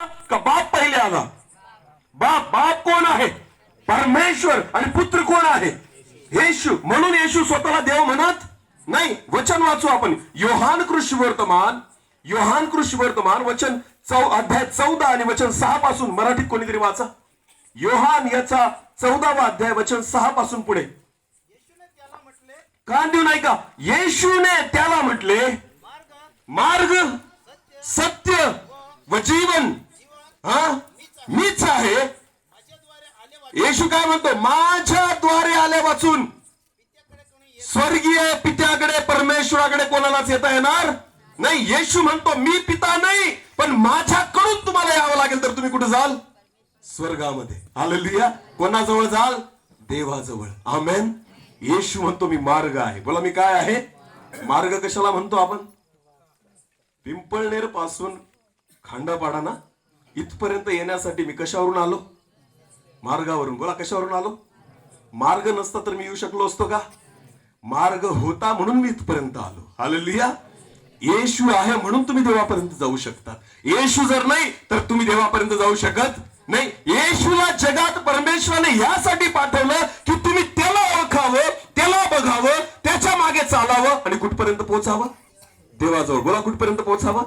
का बाप पहिले आला? बाप बाप कोण आहे? परमेश्वर आणि पुत्र कोण आहे? येशू. म्हणून येशू स्वतःला देव म्हणत नाही. वचन वाचू आपण. योहान कृषी वर्तमान योहान कृषी वर्तमान वचन चौ अध्याय चौदा आणि वचन सहा पासून मराठीत कोणीतरी वाचा. योहान याचा चौदावा अध्याय वचन सहा पासून पुढे. कान देऊ नाही का? येशूने त्याला म्हटले मार्ग सत्य व जीवन. हा? मीच आहे. येशू काय म्हणतो? माझ्या द्वारे आल्या वाचून. स्वर्गीय पित्याकडे परमेश्वराकडे कोणालाच येता येणार नाही. येशू म्हणतो मी पिता नाही पण माझ्याकडून तुम्हाला यावं लागेल तर तुम्ही कुठे जाल? स्वर्गामध्ये. हालेलुया. कोणाजवळ जाल? देवाजवळ. आमेन. येशू म्हणतो मी मार्ग आहे. बोला मी काय आहे? मार्ग कशाला म्हणतो आपण? पिंपळनेरपासून खांडापाडाना इथपर्यंत येण्यासाठी मी कशावरून आलो? मार्गावरून. बोला कशावरून आलो? मार्ग नसता तर मी येऊ शकलो असतो का? मार्ग होता म्हणून मी इथपर्यंत आलो. हालेलुया. येशू आहे म्हणून तुम्ही देवापर्यंत जाऊ शकता. येशू जर नाही तर तुम्ही देवापर्यंत जाऊ शकत नाही. येशूला जगात परमेश्वराने यासाठी पाठवलं की तुम्ही त्याला ओळखावं त्याला बघावं त्याच्यामागे चालावं आणि कुठपर्यंत पोहोचावं देवाजवळ. बोला कुठपर्यंत पोहोचावा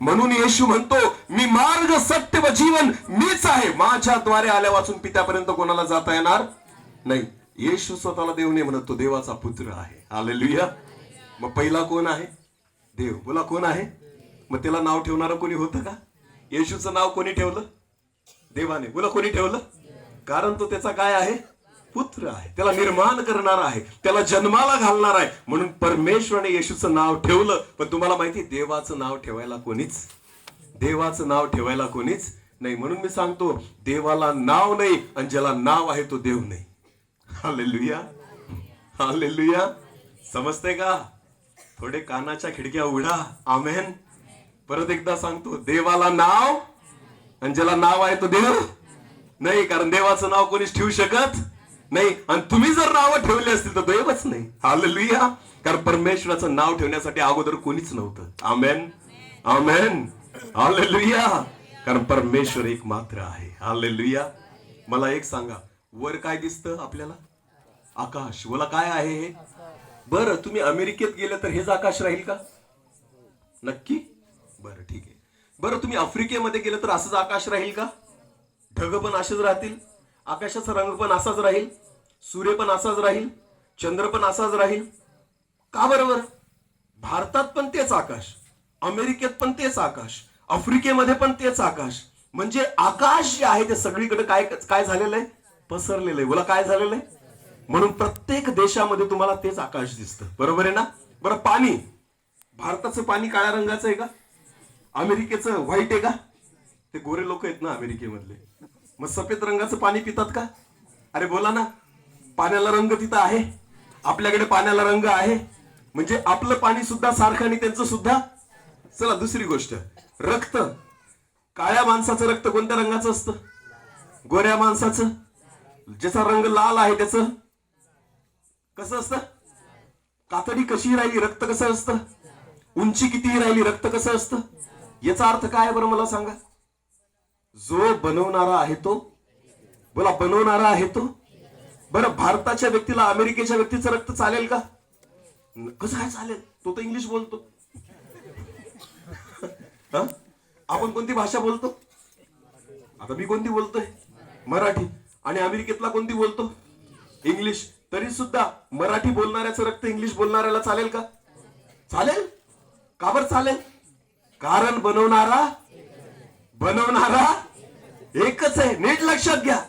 म्हणून येशू म्हणतो मी मार्ग सत्य व जीवन मीच आहे. माझ्याद्वारे आल्या वाचून पित्यापर्यंत कोणाला जाता येणार नाही. येशू स्वतःला देव नाही म्हणत तो देवाचा पुत्र आहे. हालेलुया मग पहिला कोण आहे? देव. बोला कोण आहे? मग त्याला नाव ठेवणारं कोणी होतं का? येशूचं नाव कोणी ठेवलं? देवाने. बोला कोणी ठेवलं? कारण तो त्याचा काय आहे? पुत्र आहे. त्याला निर्माण करणार आहे. त्याला जन्माला घालणार आहे. म्हणून परमेश्वरने येशूचं नाव ठेवलं. पण तुम्हाला माहिती देवाचं नाव ठेवायला कोणीच देवाचं नाव ठेवायला कोणीच नाही. म्हणून मी सांगतो देवाला नाव नाही आणि ज्याला नाव आहे तो देव नाही. हाले लुया हाले लुया समजते का? थोडे कानाच्या खिडक्या उघडा. आमेन. परत एकदा सांगतो देवाला नाव आणि ज्याला नाव आहे तो देव नाही. कारण देवाचं नाव कोणीच ठेवू शकत नाही आणि तुम्ही जर नावं ठेवली असतील तर दैवच नाही. हालेलुया कारण परमेश्वराचं नाव ठेवण्यासाठी अगोदर कोणीच नव्हतं. आमेन आमेन हालेलुया कारण परमेश्वर एक मात्र आहे. हालेलुया मला एक सांगा वर काय दिसतं आपल्याला? आकाश. बोला काय आहे हे? बरं तुम्ही अमेरिकेत गेले तर हेच आकाश राहील का? नक्की? बरं ठीक आहे. बरं तुम्ही आफ्रिकेमध्ये गेलं तर असंच आकाश राहील का? ढग पण असेच राहतील. आकाशाचा रंग पण असाच राहील. सूर्य पण असाच राहील चंद्र पण असाच राहील. का बरोबर? भारतात पण तेच आकाश अमेरिकेत पण तेच आकाश आफ्रिकेमध्ये पण तेच आकाश. म्हणजे आकाश जे आहे ते सगळीकडे काय काय झालेलं आहे? पसरलेलं आहे. बोला काय झालेलं आहे? म्हणून प्रत्येक देशामध्ये तुम्हाला तेच आकाश दिसतं. बरोबर आहे ना? बरं पाणी. भारताचं पाणी काळ्या रंगाचं आहे का? अमेरिकेचं व्हाईट आहे का? ते गोरे लोक आहेत ना अमेरिकेमधले. मग सफेद रंगाचं पाणी पितात का? अरे बोला ना. पाण्याला रंग तिथं आहे. आपल्याकडे पाण्याला रंग आहे. म्हणजे आपलं पाणी सुद्धा सारखं आणि त्यांचं सुद्धा. चला दुसरी गोष्ट. रक्त. काळ्या माणसाचं रक्त कोणत्या रंगाचं असतं? गोऱ्या माणसाचं. ज्याचा रंग लाल आहे त्याचं. कसं असतं? कातडी कशी राहिली रक्त कसं असतं? उंची किती राहिली रक्त कसं असतं? याचा अर्थ काय आहे बरं मला सांगा? जो बनवणारा आहे तो. बोला बनवणारा आहे तो. बरं भारताच्या व्यक्तीला अमेरिकेच्या व्यक्तीचं रक्त चालेल का? न- कसं काय चालेल? तो तर इंग्लिश बोलतो. आपण कोणती भाषा बोलतो? आता मी कोणती बोलतोय? मराठी. आणि अमेरिकेतला कोणती बोलतो? इंग्लिश. तरी सुद्धा मराठी बोलणाऱ्याचं रक्त इंग्लिश बोलणाऱ्याला चालेल का? चालेल. का बरं चालेल? कारण बनवणारा बनवणारा एकच आहे. नीट लक्षात घ्या.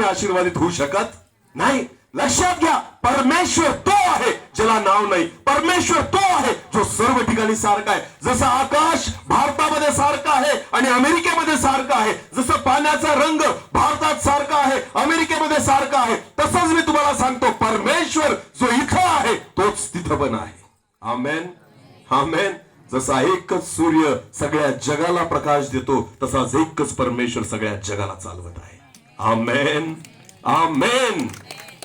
तुम्ही आशीर्वादित होऊ शकत नाही. लक्षात घ्या परमेश्वर तो आहे ज्याला नाव नाही. परमेश्वर तो आहे जो सर्व ठिकाणी सारखा आहे. जसं आकाश भारतामध्ये सारखा आहे आणि अमेरिकेमध्ये सारखा आहे जसं पाण्याचा रंग भारतात सारखा आहे अमेरिकेमध्ये सारखा आहे तसंच मी तुम्हाला सांगतो परमेश्वर जो इथं आहे तोच तिथं पण आहे. आमेन. आमेन. जसा एकच सूर्य सगळ्या जगाला प्रकाश देतो तसाच एकच परमेश्वर सगळ्या जगाला चालवत आहे. आमेन आमेन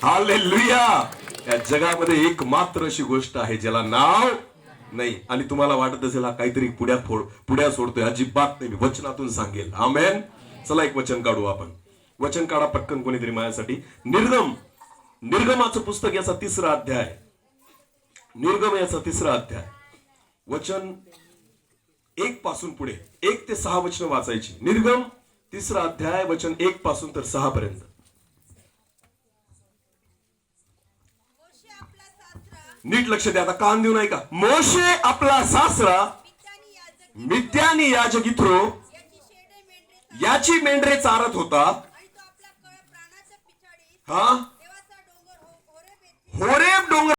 हालेलुया या जगामध्ये एक मात्र अशी गोष्ट आहे ज्याला नाव नाही. आणि तुम्हाला वाटत असेल हा काहीतरी पुढ्या फोड पुढ्या सोडतोय. अजिबात नाही. मी वचनातून सांगेल. आमेन चला एक वचन काढू आपण. वचन काढा पटकन कोणीतरी माझ्यासाठी. निर्गम. निर्गमाचं पुस्तक याचा तिसरा अध्याय. निर्गम याचा तिसरा अध्याय. वचन एक पासून पुढे. एक ते सहा वचन वाचायची. निर्गम तिसरा अध्याय वचन एक पासून तर सहा पर्यंत. नीट लक्ष द्या आता कान देऊ नाही का मोशे आपला सासरा पित्यानी याजक इथरो याची मेंढरे चारत होता. हा? देवाचा डोंगर हो- होरेब होरेब डोंगर